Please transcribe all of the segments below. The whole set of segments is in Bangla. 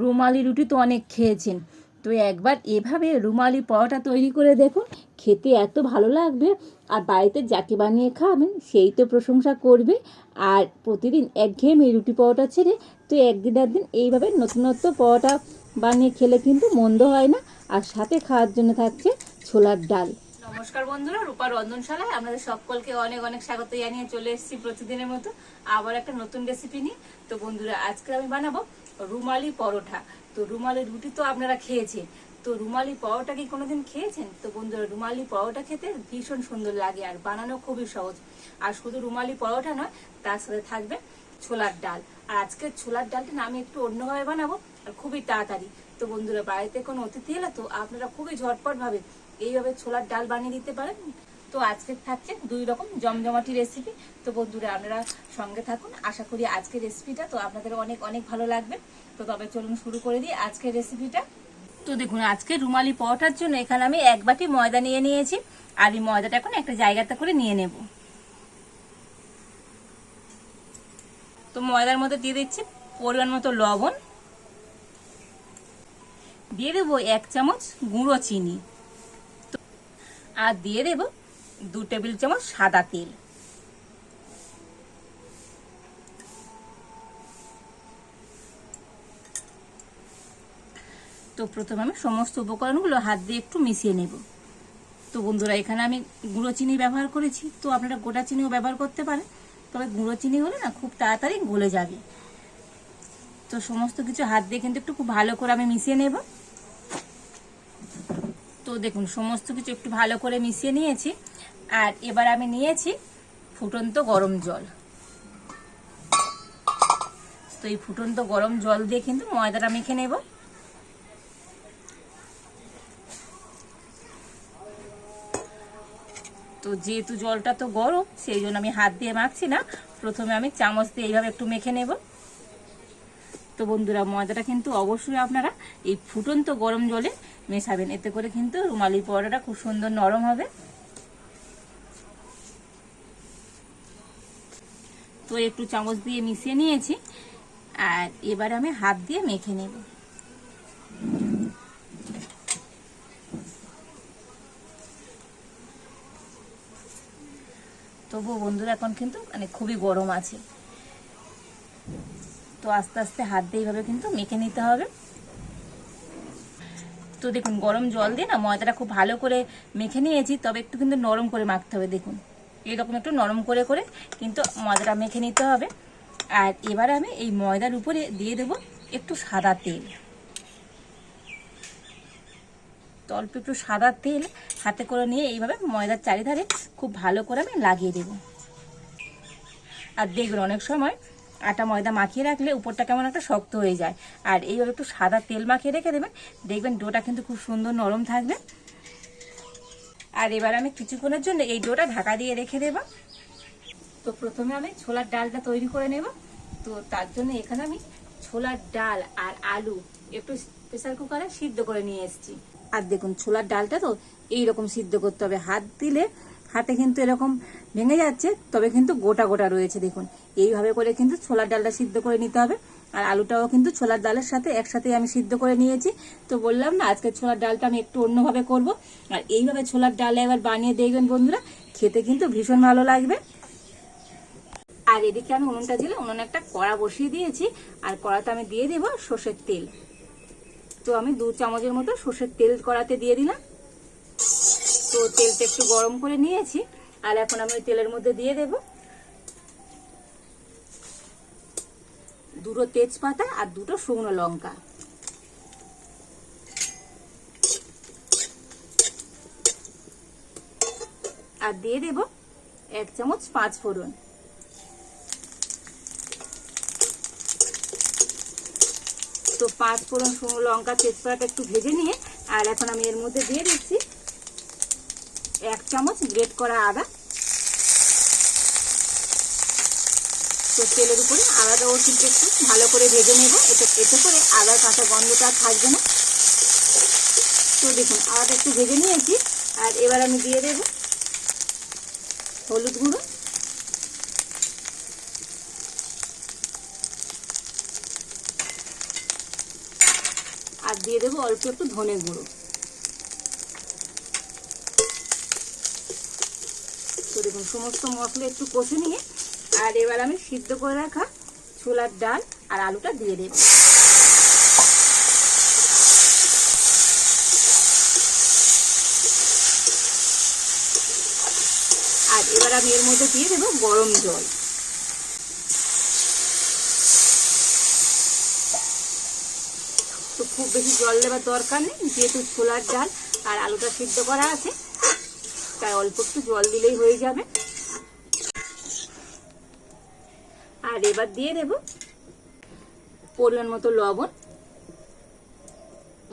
রুমালি রুটি তো অনেক খেয়েছেন। তো একবার এভাবে রুমালি পরোটা তৈরি করে দেখুন, খেতে এত ভালো লাগবে। আর বাড়িতে যাকে বানিয়ে খাওয়াবেন সেই তো প্রশংসা করবে। আর প্রতিদিন একঘেয়েমি রুটি পরোটা ছেড়ে তো একদিন একদিন এইভাবে নতুনত্ব পরোটা বানিয়ে খেলে কিন্তু মন্দ হয় না। আর সাথে খাওয়ার জন্য থাকছে ছোলার ডাল। নমস্কার বন্ধুরা, রূপা রন্ধনশালায় আপনাদের সকলকে অনেক অনেক স্বাগত জানিয়ে চলে এসেছি প্রতিদিনের মতো আবার একটা নতুন রেসিপি নিয়ে। তো বন্ধুরা, আজকে আমি বানাবো রুমালি পরোটা। তো রুমালি রুটি তো আপনারা খেয়েছেন। তো রুমালি পরোটা কি কোনোদিন খেয়েছেন? তো বন্ধুরা, রুমালি পরোটা খেতে ভীষণ সুন্দর লাগে আর বানানো খুবই সহজ। আর শুধু রুমালি পরোটা নয়, তার সাথে থাকবে ছোলার ডাল। আর আজকে ছোলার ডালটা না, আমি একটু অন্যভাবে বানাবো আর খুবই তাড়াতাড়ি। তো বন্ধুরা, বাড়িতে কোনো অতিথি এলে তো আপনারা খুবই ঝটপট ভাবে এইভাবে ছোলার ডাল বানিয়ে দিতে পারেন। তো আজকে থাকছে দুই রকম জমজমাটি রেসিপি তো বন্ধুরা, আপনারা সঙ্গে থাকুন। আশা করি আজকের রেসিপিটা তো আপনাদের অনেক অনেক ভালো লাগবে। তো তবে চলুন শুরু করে দিই আজকের রেসিপিটা তো দেখুন, আজকে রুমালি পরোটার জন্য এখানে আমি এক বাটি ময়দা নিয়ে নিয়েছি। আর এই ময়দাটা এখন একটা জায়গাতে করে নিয়ে নেব। তো ময়দার মধ্যে দিয়ে দিচ্ছি পরিমাণ মতো লবণ। দিয়ে দেবো এক চামচ গুঁড়ো চিনি। আর দিয়ে দেব দু টেবিল চামচ সাদা তেল। তো প্রথমে আমি সমস্ত উপকরণগুলো হাত দিয়ে একটু মিশিয়ে নেব। তো বন্ধুরা, এখানে আমি গুঁড়ো চিনি ব্যবহার করেছি। তো আপনারা গোটা চিনিও ব্যবহার করতে পারেন। তবে গুঁড়ো চিনি হলে না খুব তাড়াতাড়ি গলে যাবে। তো সমস্ত কিছু হাত দিয়ে কিন্তু একটু খুব ভালো করে আমি মিশিয়ে নেব। তো দেখুন, সমস্ত কিছু একটু ভালো করে মিশিয়ে নিয়েছি। আর এবার আমি নিয়েছি ফুটন্ত গরম জল। তো এই ফুটন্ত গরম জল দিয়ে কিন্তু ময়দাটা মেখে নেব। তো যেহেতু জলটা তো গরম, সেই জন্য আমি হাত দিয়ে মাখছি না। প্রথমে আমি চামচ দিয়ে এইভাবে একটু মেখে নেব। তো বন্ধুরা, ময়দাটা কিন্তু অবশ্যই আপনারা এই ফুটন্ত গরম জলে মেশাবেন। এতে করে কিন্তু রুমালি পরোটাটা খুব সুন্দর নরম হবে। তো একটু চামচ দিয়ে মিশিয়ে নিয়েছি। আর এবার আমি হাত দিয়ে মেখে নেব। তবুও বন্ধুরা, এখন কিন্তু মানে খুবই গরম আছে। তো আস্তে আস্তে হাত দিয়ে এইভাবে কিন্তু মেখে নিতে হবে। তো দেখুন, গরম জল দিয়ে না ময়দাটা খুব ভালো করে মেখে নিয়েছি, তবে একটু কিন্তু নরম করে মাখতে হবে, দেখুন। এরকম একটু নরম করে করে কিন্তু ময়দাটা মেখে নিতে হবে। আর এবার আমি এই ময়দার উপরে দিয়ে দেব একটু সাদা তেল। অল্প একটু সাদা তেল হাতে করে নিয়ে এইভাবে ময়দার চারিধারে খুব ভালো করে আমি লাগিয়ে দেব। আর দেখবেন অনেক সময় আটা ময়দা মাখিয়ে রাখলে উপরটা কেমন একটা শক্ত হয়ে যায়। আর এইভাবে একটু সাদা তেল মাখিয়ে রেখে দেবেন, দেখবেন ডোটা কিন্তু খুব সুন্দর নরম থাকবে। আর এবার আমি কিছুক্ষণের জন্য এই ডোটা ঢাকা দিয়ে রেখে দেব। তো প্রথমে আমি ছোলার ডালটা তৈরি করে নেব। তো তার জন্য এখানে আমি ছোলার ডাল আর আলু একটু প্রেসার কুকারে সিদ্ধ করে নিয়ে এসেছি। আর দেখুন, ছোলার ডালটা তো এইরকম সিদ্ধ করতে হবে। হাত দিলে হাতে কিন্তু এরকম ভেঙে যাচ্ছে, তবে কিন্তু গোটা গোটা রয়েছে। দেখুন, এইভাবে করে কিন্তু ছোলার ডালটা সিদ্ধ করে নিতে হবে। আর আলুটাও কিন্তু ছোলার ডালের সাথে একসাথে আমি সিদ্ধ করে নিয়েছি। তো বললাম না, আজকে ছোলার ডালটা আমি একটু অন্যভাবে করব। আর এইভাবে ছোলার ডাল এবার বানিয়ে দেখবেন বন্ধুরা, খেতে কিন্তু ভীষণ ভালো লাগবে। আর এদিকে আমি উনুনটা দিলে উনুনে একটা কড়া বসিয়ে দিয়েছি, আর কড়াতে আমি দিয়ে দেবো সর্ষের তেল। তো আমি দু চামচের মতো সর্ষের তেল কড়াতে দিয়ে দিলাম। তো তেলটা একটু গরম করে নিয়েছি, আর এখন আমি তেলের মধ্যে দিয়ে দেব। দুটো তেজপাতা আর দুটো শুকনো লঙ্কা। আর দিয়ে দেব এক চামচ পাঁচ ফোড়ন। তো পাঁচ ফোড়ন শুকনো লঙ্কা তেজপাতা একটু ভেজে নিয়ে, আর এখন আমি এর মধ্যে দিয়ে দিচ্ছি এক চামচ গ্রেট করা আদা। তো তেলের উপরে আদাটাও কিন্তু একটু ভালো করে ভেজে নেব। এতে এতে করে আদার কাঁচা গন্ধটা থাকবে না। তো দেখুন, আদাটা একটু ভেজে নিয়েছি। আর এবার আমি দিয়ে দেব হলুদ গুঁড়ো। আর দিয়ে দেবো অল্প একটু ধনে গুঁড়ো। তো দেখুন, সমস্ত মশলা একটু কষে নিয়ে আর এবার আমি সিদ্ধ করে রাখা ছোলার ডাল আর আলুটা দিয়ে দেব। আর এবার আমি এর মধ্যে দিয়ে দেবো গরম জল। তো খুব বেশি জল দেওয়ার দরকার নেই, যেহেতু ছোলার ডাল আর আলুটা সিদ্ধ করা আছে, তাই অল্প একটু জল দিলেই হয়ে যাবে। আর এবার দিয়ে দেব পরিমাণ মতো লবণ।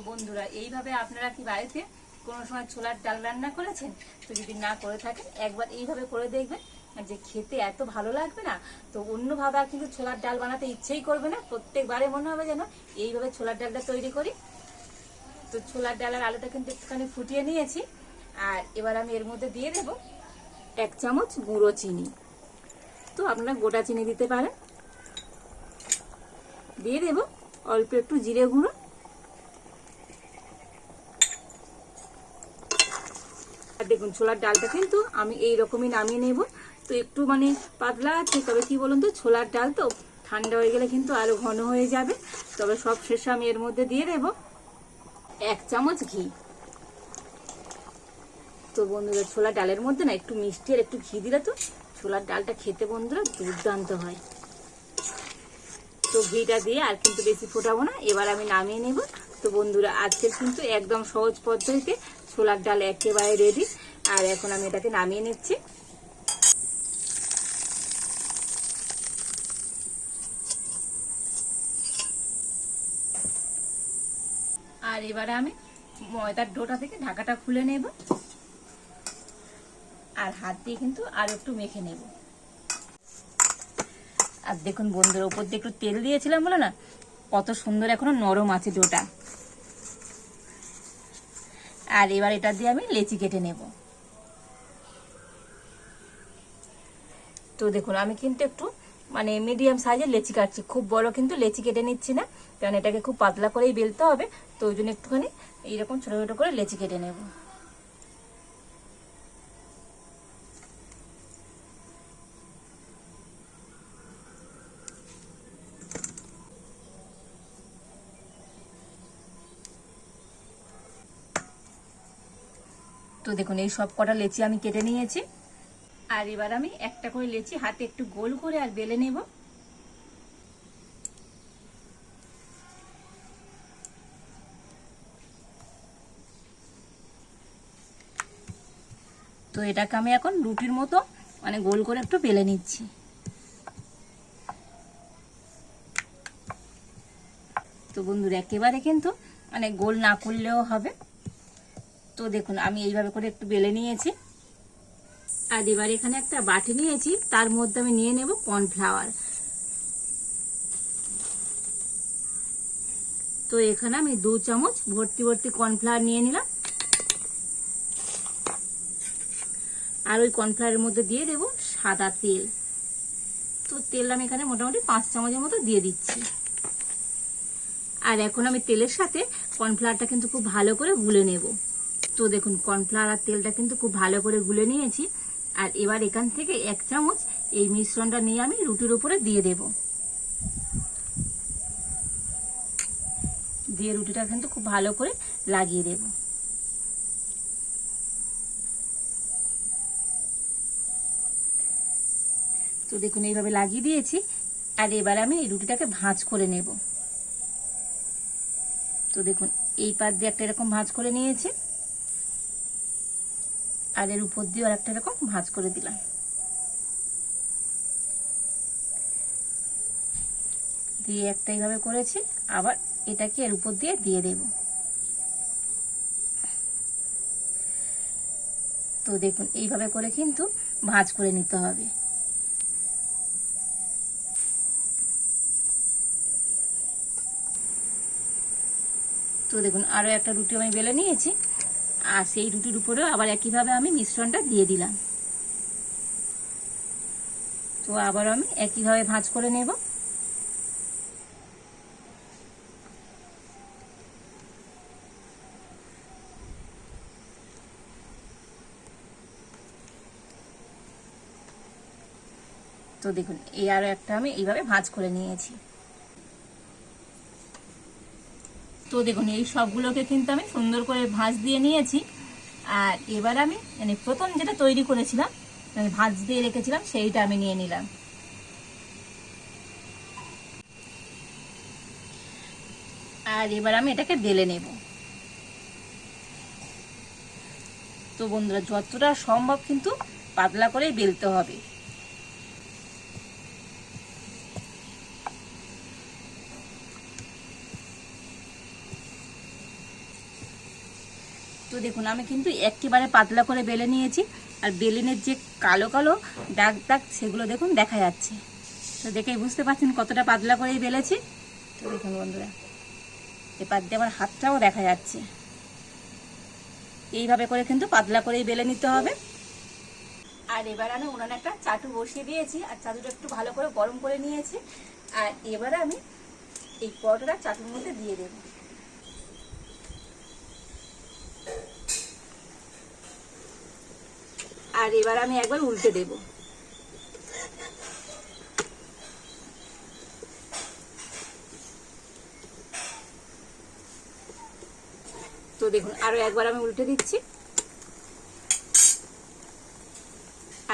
বন্ধুরা, এইভাবে আপনারা কি বাড়িতে কোনো সময় ছোলার ডাল রান্না করেছেন? তো যদি না করে থাকেন, একবার এইভাবে করে দেখবেন যে খেতে এত ভালো লাগবে না, তো অন্যভাবে আর কিন্তু ছোলার ডাল বানাতে ইচ্ছেই করবে না। প্রত্যেকবারে মনে হবে যেন এইভাবে ছোলার ডালটা তৈরি করি। তো ছোলার ডাল আর আলুটা কিন্তু একটুখানি ফুটিয়ে নিয়েছি। আর এবার আমি এর মধ্যে দিয়ে দেব এক চামচ গুঁড়ো চিনি। তো আপনারা গোটা চিনি দিতে পারেন। দিয়ে দেব অল্প একটু জিরে গুঁড়ো। আর দেখুন, ছোলার ডালটা কিন্তু আমি এই রকমই নামিয়ে নেব। তো একটু মানে পাতলা আছে, তবে কি বলুন তো, ছোলার ডাল তো ঠান্ডা হয়ে গেলে কিন্তু আরও ঘন হয়ে যাবে। তবে সব শেষে আমি এর মধ্যে দিয়ে দেব এক চামচ ঘি। তো বন্ধুরা ছোলা ডালের মধ্যে না একটু মিষ্টি আর একটু ঘি দিলে তো ছোলার ডালটা খেতে বন্ধুরা দুর্দান্ত হয়। তো ঘিটা দিয়ে আর কিন্তু বেশি ফোটাবো না, এবার আমি নামিয়ে নেব। তো বন্ধুরা, আজকের কিন্তু একদম সহজ পদ্ধতিতে ছোলার ডাল একেবারে রেডি আর এখন আমি এটাকে নামিয়ে নিচ্ছি। আর এবারে আমি ময়দার ডোটা থেকে ঢাকাটা খুলে নেব। আর হাত দিয়ে কিন্তু আর একটু মেখে নেব। আর দেখুন বন্ধুর ওপর দিয়ে একটু তেল দিয়েছিলাম বলে না, কত সুন্দর এখনও নরম আছে ডোটা। আর এবার এটা দিয়ে আমি লেচি কেটে নেব। তো দেখুন, আমি কিন্তু একটু মানে মিডিয়াম সাইজের লেচি কাটছি। খুব বড় কিন্তু লেচি কেটে নিচ্ছি না, কারণ এটাকে খুব পাতলা করেই বেলতে হবে, তো ওই জন্য একটুখানি এইরকম ছোটো ছোটো করে লেচি কেটে নেব। তো দেখুন, এই সব কটা লেচি আমি কেটে নিয়েছি। আর এবার আমি একটা করে লেচি হাতে একটু গোল করে আর বেলে নেব। তো এটাকে আমি এখন রুটির মতো মানে গোল করে একটু বেলে নিচ্ছি। তো বন্ধুরা, একেবারে কিন্তু মানে গোল না করলেও হবে। তো দেখুন, আমি এইভাবে করে একটু বেলে নিয়েছি। আর এবার এখানে একটা বাটি নিয়েছি, তার মধ্যে আমি নিয়ে নেব কর্নফ্লাওয়ার। তো এখানে আমি দু চামচ ভর্তি ভর্তি কর্নফ্লাওয়ার নিয়ে নিলাম। আর ওই কর্নফ্লাওয়ারের মধ্যে দিয়ে দেব সাদা তেল। তো তেল আমি এখানে মোটামুটি পাঁচ চামচের মতো দিয়ে দিচ্ছি। আর এখন আমি তেলের সাথে কর্নফ্লাওয়ারটা কিন্তু খুব ভালো করে গুলে নেব। তো দেখুন, কর্নফ্লাওয়ার আর তেলটা কিন্তু খুব ভালো করে গুলে নিয়েছি। আর এবার এখান থেকে এক চামচ এই মিশ্রণটা নিয়ে আমি রুটির উপরে দিয়ে দেব। দিয়ে রুটিটা কিন্তু খুব ভালো করে লাগিয়ে দেব। তো দেখুন, এইভাবে লাগিয়ে দিয়েছি। আর এবার আমি এই রুটিটাকে ভাঁজ করে নেব। তো দেখুন, এই পাত দিয়ে একটা এরকম ভাঁজ করে নিয়েছি। আর এর উপর দিয়ে আর একটা এরকম ভাঁজ করে দিলাম। দিয়ে একটা এইভাবে করেছি, আবার এটাকে এর উপর দিয়ে দিয়ে দেব। তো দেখুন, এইভাবে করে কিন্তু ভাঁজ করে নিতে হবে। তো দেখুন, আরও একটা রুটি আমি বেলে নিয়েছি। আর সেই রুটির উপরেও আবার একইভাবে আমি মিশ্রণটা দিয়ে দিলাম। তো আবার আমি একইভাবে ভাঁজ করে নেব। তো দেখুন, এই আরও একটা আমি এইভাবে ভাঁজ করে নিয়েছি। তো দেখুন এই সবগুলোকে কিন্তু আমি সুন্দর করে ভাঁজ দিয়ে নিয়েছি। আর এবার আমি মানে প্রথম যেটা তৈরি করেছিলাম মানে ভাঁজ দিয়ে রেখেছিলাম, সেইটা আমি নিয়ে নিলাম। আর এবার আমি এটাকে বেলে নেব। তো বন্ধুরা, যতটা সম্ভব কিন্তু পাতলা করেই বেলতে হবে। তো দেখুন, আমি কিন্তু একেবারে পাতলা করে বেলে নিয়েছি, আর বেলেনের যে কালো কালো দাগ দাগ সেগুলো দেখুন দেখা যাচ্ছে। তো দেখেই বুঝতে পারছেন কতটা পাতলা করেই বেলেছি। তো দেখুন বন্ধুরা এবার দিয়ে আমার হাতটাও দেখা যাচ্ছে। এইভাবে করে কিন্তু পাতলা করেই বেলে নিতে হবে। আর এবার আমি উনানে একটা চাটু বসিয়ে দিয়েছি, আর চাটুটা একটু ভালো করে গরম করে নিয়েছি। আর এবারে আমি এই পরোটাটা চাটুর মধ্যে দিয়ে দেবো। আর এবার আমি একবার উল্টে দেব। তো দেখুন, আরও একবার আমি উল্টে দিচ্ছি।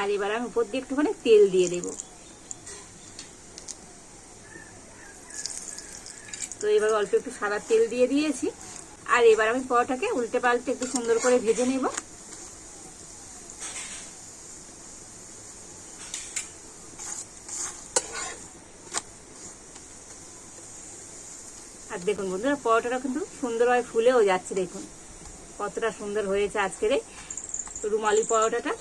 আর এবার আমি উপর দিয়ে একটুখানি তেল দিয়ে দেব। তো এবার অল্প একটু সাদা তেল দিয়ে দিয়েছি। আর এবার আমি পরোটাকে উল্টে পাল্টে একটু সুন্দর করে ভেজে নেব। আর দেখুন বন্ধুরা, পরোটাটা কিন্তু সুন্দরভাবে ফুলেও যাচ্ছে দেখুন। কতটা সুন্দর হয়েছে আজকের এই রুমালি পরোটাটা।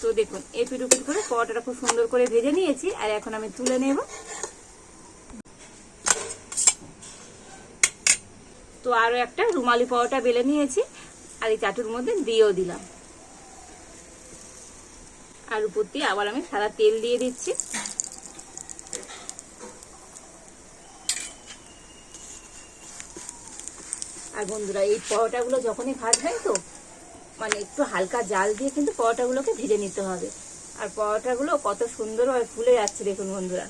তো দেখুন এই পিটুপিট করে পরোটাটা খুব সুন্দর করে ভেজে নিয়েছি, আর এখন আমি তুলে নেব। তো আরও একটা, রুমালি পরোটা বেলে নিয়েছি আর এই চাটুর মধ্যে দিয়েও দিলাম। আর উপর দিয়ে আবার আমি সাদা তেল দিয়ে দিচ্ছি। আর বন্ধুরা, এই পরোটাগুলো যখনই ভাজবেন তো মানে একটু হালকা জাল দিয়ে কিন্তু পরোটাগুলোকে ভেজে নিতে হবে। আর পরোটাগুলো কত সুন্দর সুন্দরভাবে ফুলে যাচ্ছে দেখুন বন্ধুরা।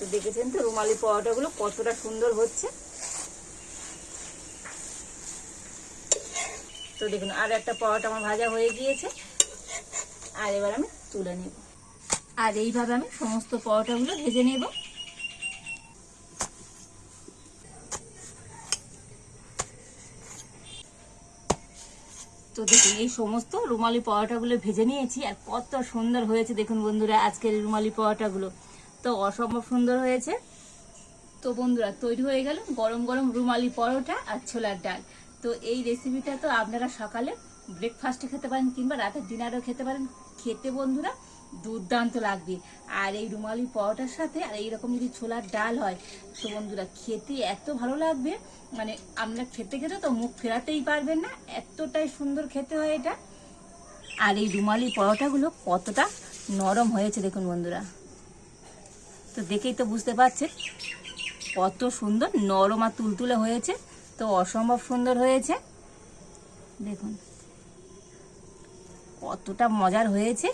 তো দেখেছেন তো? রুমালি পরোটাগুলো কতটা সুন্দর হচ্ছে। তো দেখুন, আর একটা পরোটা আমার ভাজা হয়ে গিয়েছে। আর এবার আমি তুলে নেব। আর এইভাবে আমি সমস্ত পরোটাগুলো ভেজে নেব। তো দেখুন, এই সমস্ত রুমালি পরোটাগুলো ভেজে নিয়েছি আর কত সুন্দর হয়েছে। দেখুন বন্ধুরা, আজকের রুমালি পরোটাগুলো। তো অসম্ভব সুন্দর হয়েছে। তো বন্ধুরা, তৈরি হয়ে গেল গরম গরম রুমালি পরোটা আর ছোলার ডাল। তো এই রেসিপিটা তো আপনারা সকালে ব্রেকফাস্টে খেতে পারেন কিংবা রাতের ডিনারও খেতে পারেন। খেতে বন্ধুরা দুর্দান্ত লাগবে। আর এই রুমালি পরোটার সাথে আর এইরকম যদি ছোলার ডাল হয়, তো বন্ধুরা খেতে এত ভালো লাগবে। মানে আমরা খেতে খেতে তো মুখ ফেরাতেই পারবেন না, এতটাই সুন্দর খেতে হয় এটা। আর এই রুমালি পরোটাগুলো কতটা নরম হয়েছে দেখুন বন্ধুরা। তো দেখেই তো বুঝতে পারছেন। কত সুন্দর নরম আর তুলতুলে হয়েছে, তো অসম্ভব সুন্দর হয়েছে। দেখুন, কতটা মজার হয়েছে।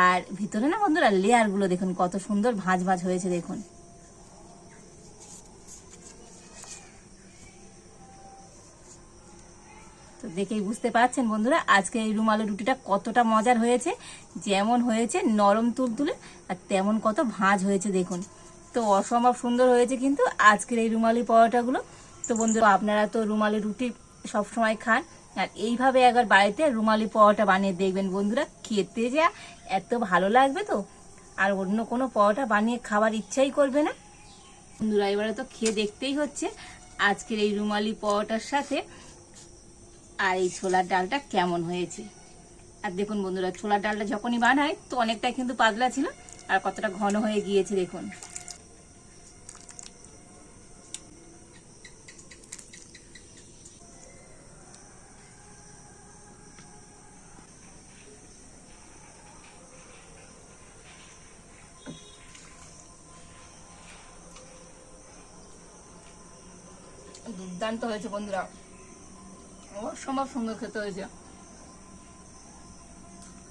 আর ভিতরে না বন্ধুরা লেয়ারগুলো দেখুন, কত সুন্দর ভাঁজ ভাঁজ হয়েছে, দেখুন। দেখেই বুঝতে পারছেন বন্ধুরা, আজকে এই রুমালের রুটিটা কতটা মজার হয়েছে। যেমন হয়েছে নরম তুলতুলে আর তেমন কত ভাঁজ হয়েছে দেখুন। তো অসম্ভব সুন্দর হয়েছে কিন্তু আজকের এই রুমালি পরোটাগুলো। তো বন্ধুরা, আপনারা তো রুমালি রুটি সব সময় খান, আর এইভাবে একবার বাড়িতে রুমালি পরোটা বানিয়ে দেখবেন বন্ধুরা, খেতে যা এত ভালো লাগবে তো। আর অন্য কোনো পরোটা বানিয়ে খাবার ইচ্ছাই করবে না। বন্ধুরা, এবারে তো খেয়ে দেখতেই হচ্ছে আজকের এই রুমালি পরোটার সাথে আর এই ছোলার ডালটা কেমন হয়েছে? আর দেখুন বন্ধুরা, ছোলার ডালটা যখনই বানায় তো অনেকটাই কিন্তু পাতলা ছিল, আর কতটা ঘন হয়ে গিয়েছে দেখুন। দুর্দান্ত হয়েছে বন্ধুরা। অসম্ভব সুন্দর খেতে হয়েছে।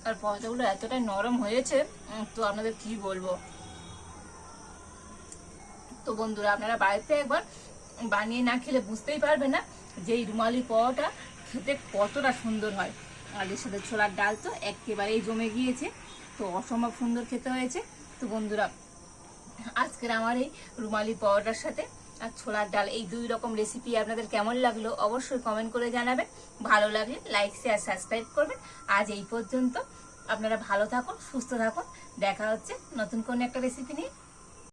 আর পরোটাগুলো এতটাই নরম হয়েছে তো আপনাদের কি বলব? তো বন্ধুরা, আপনারা বাড়িতে একবার বানিয়ে না খেলে বুঝতেই পারবে না যে এই রুমালি পরোটা খেতে কতটা সুন্দর হয়। আর এর সাথে ছোলার ডাল তো একেবারেই জমে গিয়েছে, তো অসম্ভব সুন্দর খেতে হয়েছে। তো বন্ধুরা, আজকের আমার এই রুমালি পরোটার সাথে আর ছোলার ডাল, এই দুই রকম রেসিপি আপনাদের কেমন লাগল অবশ্যই কমেন্ট করে জানাবেন। ভালো লাগলে লাইক শেয়ার সাবস্ক্রাইব করবেন। আজ এই পর্যন্ত। আপনারা ভালো থাকুন, সুস্থ থাকুন। দেখা হচ্ছে নতুন কোনো একটা রেসিপি নিয়ে।